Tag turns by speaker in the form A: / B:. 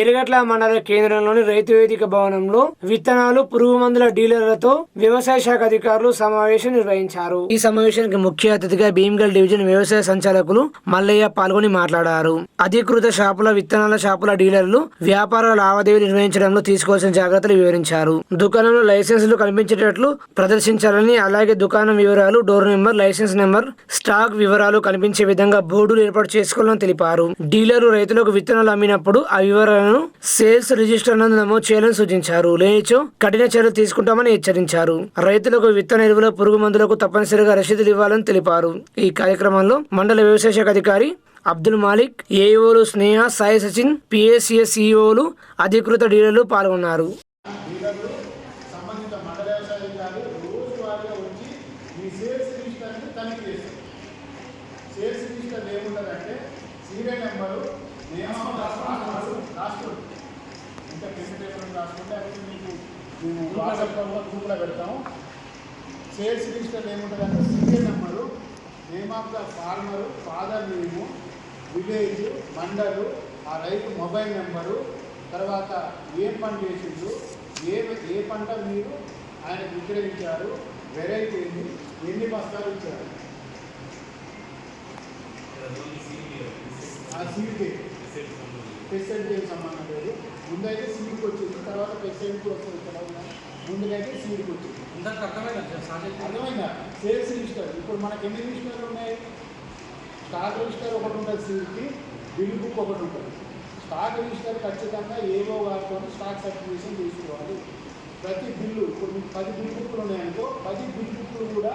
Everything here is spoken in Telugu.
A: ఎరగట్ల మండల కేంద్రంలోని రైతు వేదిక భవనంలో విత్తనాలు పురుగు మందుల డీలర్లతో వ్యవసాయ శాఖ అధికారులు సమావేశం నిర్వహించారు. ఈ సమావేశానికి ముఖ్య అతిథిగా భీమ్గల్ డివిజన్ వ్యవసాయ సంచాలకులు మల్లయ్య పాల్గొని మాట్లాడారు. అధికృత షాపుల విత్తనాల షాపుల డీలర్లు వ్యాపార లావాదేవీలు నిర్వహించడంలో తీసుకోవాల్సిన జాగ్రత్తలు వివరించారు. దుకాణంలో లైసెన్సులు కనిపించేటట్లు ప్రదర్శించాలని అలాగే దుకాణం వివరాలు door number license number stock వివరాలు కనిపించే విధంగా బోర్డులు ఏర్పాటు చేసుకోవాలని తెలిపారు. డీలర్లు రైతులకు విత్తనాలు అమ్మినప్పుడు ఆ వివరాలను సేల్స్ రిజిస్టర్ నందు నమోదు చేయాలని సూచించారు. లేనిచో కఠిన చర్యలు తీసుకుంటామని హెచ్చరించారు. రైతులకు విత్తన ఎరువుల పురుగు మందులకు తప్పనిసరిగా రసీదులు ఇవ్వాలని తెలిపారు. ఈ కార్యక్రమంలో మండల వ్యవసాయ శాఖ అధికారి అబ్దుల్ మాలిక్ ఏఓలు స్నేహ సాయి సచిన్ పిఎస్సిఎస్ అధికృత డీలర్లు పాల్గొన్నారు.
B: సేల్స్ రిజిస్టర్ ఏముంటుందంటే సీరియల్ నెంబరు నియామక రాసుకుంటే అవి మీకు మేము వాట్సాప్లో గ్రూప్లో పెడతాము సేల్స్ రిజిస్టర్ ఏముంటుందంటే serial number name of the farmer father name village mandal ఆ రైతు మొబైల్ నెంబరు తర్వాత ఏ పంట చేసిండు ఏ ఏ పంట మీరు ఆయనకు విక్రయించారు వెరైటీ ఏంటి ఎన్ని బస్తాలు ఇచ్చారు ఆ సీడ్కి పెస్టిసైడ్కి సంబంధం లేదు ముందైతే సీడ్కి వచ్చింది. తర్వాత పెస్టిసైడ్కి వస్తుంది ఇక్కడ ముందుకైతే సీడ్కి వచ్చింది. అర్థమైందా? Sales register. ఇప్పుడు మనకి ఎన్ని రిజిస్టర్లు ఉన్నాయి? స్టాక్ రిజిస్టర్ ఒకటి ఉంటుంది సీట్కి బిల్ బుక్ ఒకటి ఉంటుంది. స్టాక్ రిజిస్టర్ ఖచ్చితంగా ఏవో వారితో స్టాక్ సర్టిఫికేషన్ తీసుకోవాలి. ప్రతి బిల్లు ఇప్పుడు మీకు పది బిల్ బుక్లు ఉన్నాయనుకో పది బిల్ బుక్లు కూడా